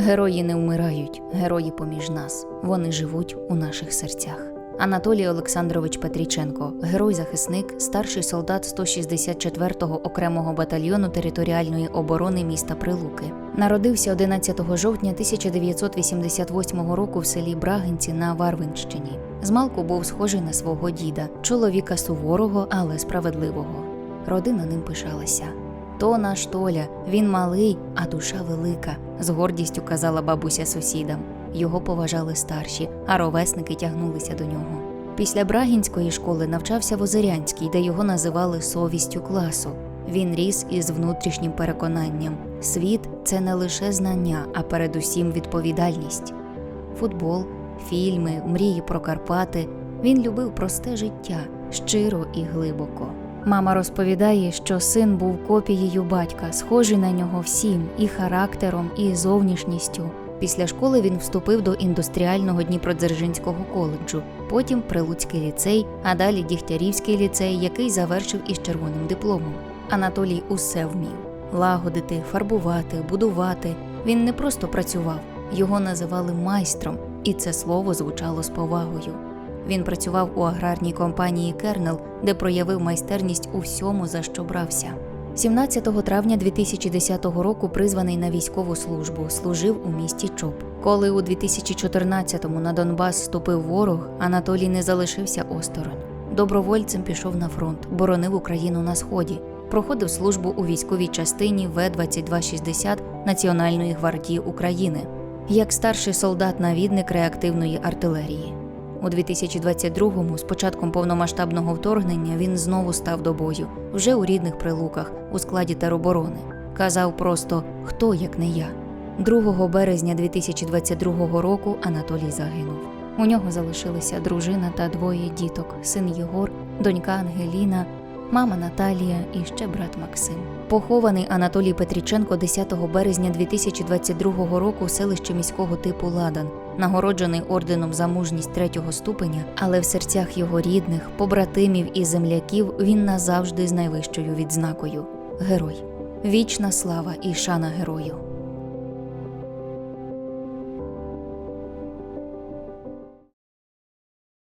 Герої не вмирають, герої поміж нас. Вони живуть у наших серцях. Анатолій Олександрович Петріченко, герой-захисник, старший солдат 164-го окремого батальйону територіальної оборони міста Прилуки. Народився 11 жовтня 1988 року в селі Брагинці на Варвинщині. Змалку був схожий на свого діда, чоловіка суворого, але справедливого. Родина ним пишалася. То наш Толя, він малий, а душа велика, з гордістю казала бабуся сусідам. Його поважали старші, а ровесники тягнулися до нього. Після Брагінської школи навчався в Озерянській, де його називали совістю класу. Він ріс із внутрішнім переконанням: світ це не лише знання, а передусім відповідальність. Футбол, фільми, мрії про Карпати. Він любив просте життя щиро і глибоко. Мама розповідає, що син був копією батька, схожий на нього всім і характером, і зовнішністю. Після школи він вступив до індустріального Дніпродзержинського коледжу, потім Прилуцький ліцей, а далі Дігтярівський ліцей, який завершив із червоним дипломом. Анатолій усе вмів лагодити, фарбувати, будувати. Він не просто працював, його називали майстром, і це слово звучало з повагою. Він працював у аграрній компанії Кернел, де проявив майстерність у всьому, за що брався. 17 травня 2010 року призваний на військову службу, служив у місті Чоп. Коли у 2014-му на Донбас ступив ворог, Анатолій не залишився осторонь. Добровольцем пішов на фронт, боронив Україну на сході, проходив службу у військовій частині В-2260 Національної гвардії України як старший солдат-навідник реактивної артилерії. У 2022-му, з початком повномасштабного вторгнення, він знову став до бою, вже у рідних прилуках, у складі тероборони. Казав просто хто як не я. 2 березня 2022 року Анатолій загинув. У нього залишилися дружина та двоє діток: син Єгор, донька Ангеліна, мама Наталія і ще брат Максим. Похований Анатолій Петріченко 10 березня 2022 року в селищі міського типу Ладан, нагороджений орденом за мужність третього ступеня, але в серцях його рідних, побратимів і земляків він назавжди з найвищою відзнакою герой. Вічна слава і шана герою.